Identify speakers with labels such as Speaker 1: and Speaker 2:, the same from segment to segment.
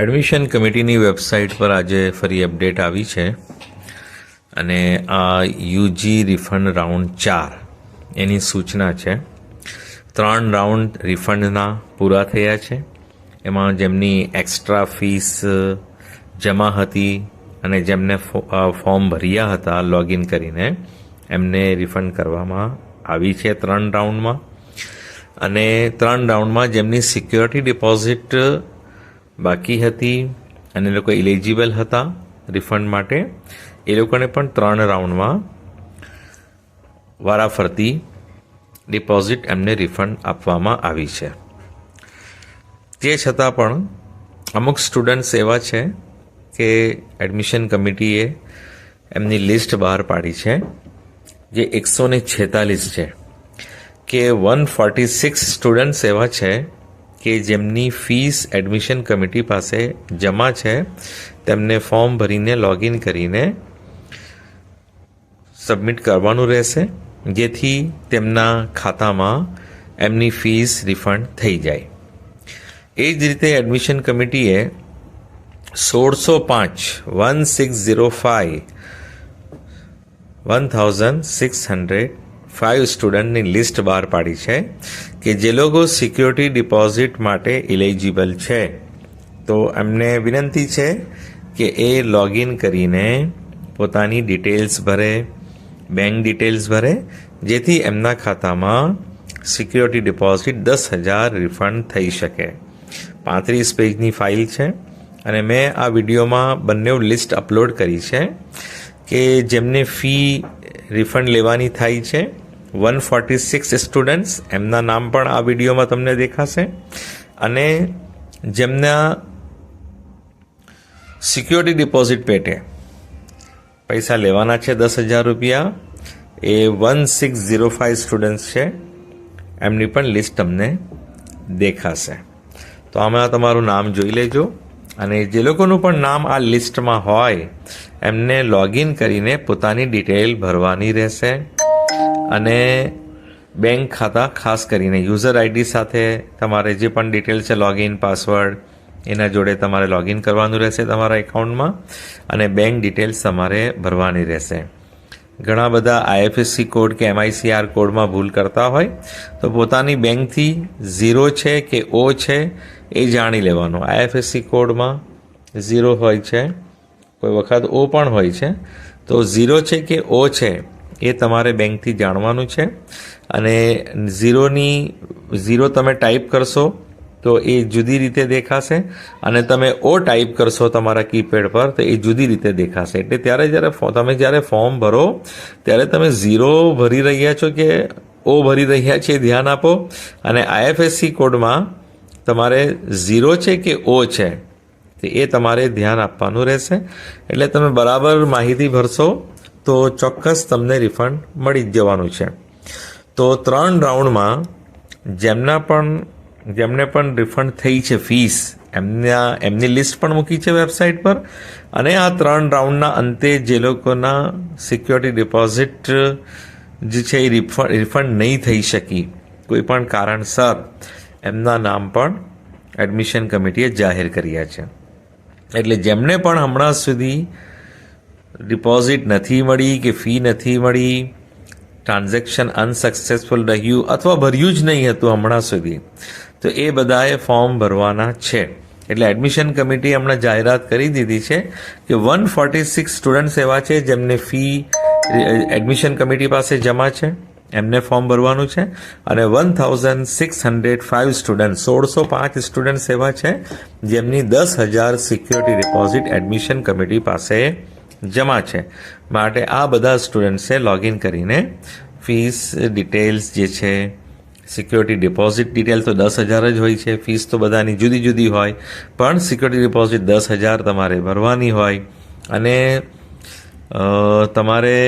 Speaker 1: Admission કમિટીની website પર આજે ફરી અપડેટ આવી છે. અને આ યુજી રિફંડ રાઉન્ડ ચાર એની સૂચના છે. ત્રણ રાઉન્ડ રિફંડના પૂરા થયા છે. એમાં જેમની એક્સ્ટ્રા ફીસ જમા હતી અને જેમને ફોર્મ ભર્યા હતા લોગિન કરીને એમને રિફંડ કરવામાં આવી છે ત્રણ રાઉન્ડમાં અને ત્રણ રાઉન્ડમાં જેમની સિક્યોરિટી ડિપોઝિટ બાકી હતી અને લોકો ઇલિજિબલ હતા રિફંડ માટે. એ લોકોને પણ ત્રણ રાઉન્ડમાં વારાફરતી ડિપોઝિટ એમને રિફંડ આપવામાં આવી છે. તે છતાં પણ અમુક સ્ટુડન્ટ્સ એવા છે કે એડમિશન કમિટીએ એમની લિસ્ટ બહાર પાડી છે જે એકસો ને છેતાલીસ છે. કે વન ફોર્ટી સિક્સ સ્ટુડન્ટ્સ એવા છે કે જેમની ફીસ એડમિશન કમિટી પાસે જમા છે, તેમને ફોર્મ ભરીને લોગિન કરીને સબમિટ કરવાનું રહેશે, જેથી તેમના ખાતામાં એમની ફીસ રિફંડ થઈ જાય. એ જ રીતે એડમિશન કમિટીએ સોળસો પાંચ one six zero five one thousand six hundred five સ્ટુડન્ટની list બહાર પાડી છે કે જે લોકો સિક્યોરિટી ડિપોઝિટ માટે ઇલિજિબલ છે. તો એમને વિનંતી છે કે એ લોગિન કરીને પોતાની ડિટેલ્સ ભરે બેંક ડિટેલ્સ ભરે, જેથી એમના ખાતામાં સિક્યોરિટી ડિપોઝિટ દસ હજાર રિફંડ થઈ શકે. પાંત્રીસ પેજની ફાઇલ છે અને મેં આ વિડીયોમાં બંને લિસ્ટ અપલોડ કરી છે કે જેમને ફી રિફંડ લેવાની થાય છે. વન ફોર્ટી સિક્સ સ્ટુડન્ટ્સ, એમના નામ પણ આ વિડીયોમાં તમને દેખાશે. અને જેમના સિક્યોરિટી ડિપોઝિટ પેટે પૈસા લેવાના છે દસ હજાર રૂપિયા, એ one six zero five students છે. એમની પણ લિસ્ટ તમને દેખાશે. તો આમાં તમારું નામ જોઈ લેજો. અને જે લોકોનું પણ નામ આ લિસ્ટમાં હોય, એમને લોગિન કરીને પોતાની ડિટેલ ભરવાની રહેશે. અને બેંક ખાતા ખાસ કરીને યુઝર આઈડી સાથે તમારે જે પણ ડિટેલ છે લોગિન પાસવર્ડ એના જોડે તમારે લોગિન કરવાનું રહેશે તમારા એકાઉન્ટમાં અને બેંક ડિટેલ્સ તમારે ભરવાની રહેશે. ઘણા બધા આઈએફએસસી કોડ કે એમઆઈસીઆર કોડમાં ભૂલ કરતા હોય, તો પોતાની બેંકથી ઝીરો છે કે ઓ છે એ જાણી લેવાનું. આઈએફએસસી કોડમાં ઝીરો હોય છે, કોઈ વખત ઓ પણ હોય છે. તો ઝીરો છે કે ઓ છે એ તમારે બેંકથી જાણવાનું છે. અને ઝીરોની, ઝીરો તમે ટાઈપ કરશો તો એ જુદી રીતે દેખાશે અને તમે ઓ ટાઈપ કરશો તમારા કીપેડ પર તો એ જુદી રીતે દેખાશે. એટલે ત્યારે જ્યારે તમે જ્યારે ફોર્મ ભરો, ત્યારે તમે ઝીરો ભરી રહ્યા છો કે ઓ ભરી રહ્યા છે ધ્યાન આપો. અને આઈએફએસસી કોડમાં તમારે ઝીરો છે કે ઓ છે? તો એ તમારે ધ્યાન આપવાનું રહેશે. એટલે તમે બરાબર માહિતી ભરશો, તો ચોક્કસ તમને રિફંડ મળી જ જવાનું છે. તો ત્રણ રાઉન્ડમાં જેમના પણ, જેમને પણ રિફંડ થઈ છે ફીસ એમના, એમની લિસ્ટ પણ મૂકી છે વેબસાઇટ પર. અને આ ત્રણ રાઉન્ડના અંતે જે લોકોના સિક્યોરિટી ડિપોઝિટ જે છે એ રિફંડ રિફંડ નહીં થઈ શકી. કોઈ પણ કારણસર. એમના નામ પણ એડમિશન કમિટીએ જાહેર કર્યા છે. એટલે જેમને પણ હમણાં સુધી ડિપોઝિટ નથી મળી કે ફી નથી મળી ટ્રાન્ઝેક્શન અનસક્સેસફુલ રહ્યું અથવા ભર્યું જ નહીં હતું હમણાં સુધી, તો એ બધાએ ફોર્મ ભરવાના છે. એટલે એડમિશન કમિટી હમણાં જાહેરાત કરી દીધી છે કે વન ફોર્ટી સિક્સ સ્ટુડન્ટ્સ એવા છે જેમને ફી એડમિશન કમિટી પાસે જમા છે. એમને ફોર્મ ભરવાનું છે. અને one thousand six hundred five student સોળસો પાંચ સ્ટુડન્ટ્સ એવા છે, જેમની દસ હજાર સિક્યોરિટી ડિપોઝિટ એડમિશન કમિટી પાસે જમા છે. માટે આ બધા સ્ટુડન્ટ્સે લોગિન કરીને ફીસ ડિટેલ્સ જે છે સિક્યોરિટી ડિપોઝિટ ડિટેલ તો દસ હજાર જ હોય છે ફીસ તો બધાની જુદી જુદી હોય, પણ સિક્યોરિટી ડિપોઝિટ દસ હજાર તમારે ભરવાની હોય. અને તમારે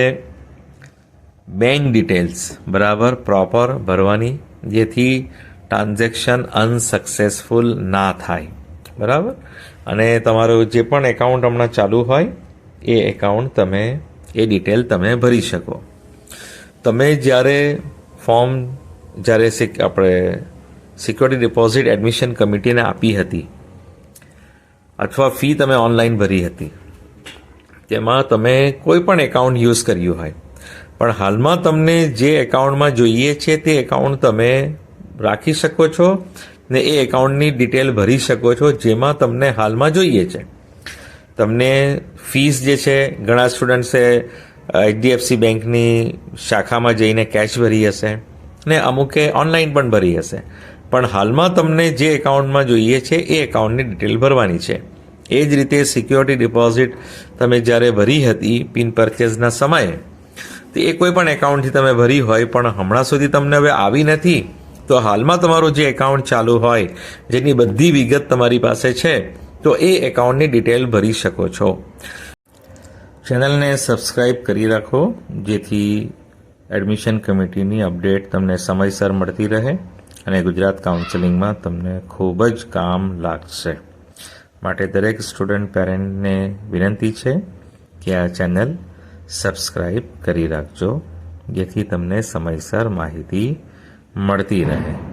Speaker 1: બેંક ડિટેલ્સ બરાબર? પ્રોપર ભરવાની, જેથી ટ્રાન્ઝેક્શન અનસક્સેસફુલ ના થાય. બરાબર? અને તમારું જે પણ એકાઉન્ટ હમણાં ચાલુ હોય, એ એકાઉન્ટ તમે, એ ડિટેલ તમે ભરી શકો. તમે જ્યારે ફોર્મ જ્યારે આપણે સિક્યોરિટી ડિપોઝિટ એડમિશન કમિટીને આપી હતી, અથવા ફી તમે ઓનલાઈન ભરી હતી, તેમાં તમે કોઈ પણ એકાઉન્ટ યુઝ કર્યું હોય પણ હાલમાં તમને જે એકાઉન્ટમાં જોઈએ છે તે એકાઉન્ટ તમે રાખી શકો છો ને એ એકાઉન્ટની ડિટેલ ભરી શકો છો જેમાં તમને હાલમાં જોઈએ છે. તમને ફીસ જે છે, ઘણા સ્ટુડન્ટ્સે એચડીએફસી બેંકની શાખામાં જઈને કેશ ભરી હશે ને અમુકે ઓનલાઈન પણ ભરી હશે. પણ હાલમાં તમને જે એકાઉન્ટમાં જોઈએ છે એ એકાઉન્ટની ડિટેલ ભરવાની છે. એ જ રીતે સિક્યોરિટી ડિપોઝિટ તમે જ્યારે ભરી હતી પિન પરચેઝના સમયે તો એ કોઈ પણ એકાઉન્ટથી તમે ભરી હોય, પણ હમણાં સુધી તમને હવે આવી નથી, તો હાલમાં તમારું જે એકાઉન્ટ ચાલુ હોય, જેની બધી વિગત તમારી પાસે છે, તો એ એકાઉન્ટની ડિટેલ ભરી શકો છો. ચેનલને સબસ્ક્રાઈબ કરી રાખો, જેથી એડમિશન કમિટીની અપડેટ તમને સમયસર મળતી રહે અને ગુજરાત કાઉન્સેલિંગમાં તમને ખૂબ જ કામ લાગશે. માટે દરેક સ્ટુડન્ટ પેરેન્ટને વિનંતી છે કે આ ચેનલ સબસ્ક્રાઇબ કરી રાખજો જેથી તમને સમયસર માહિતી મળતી રહે.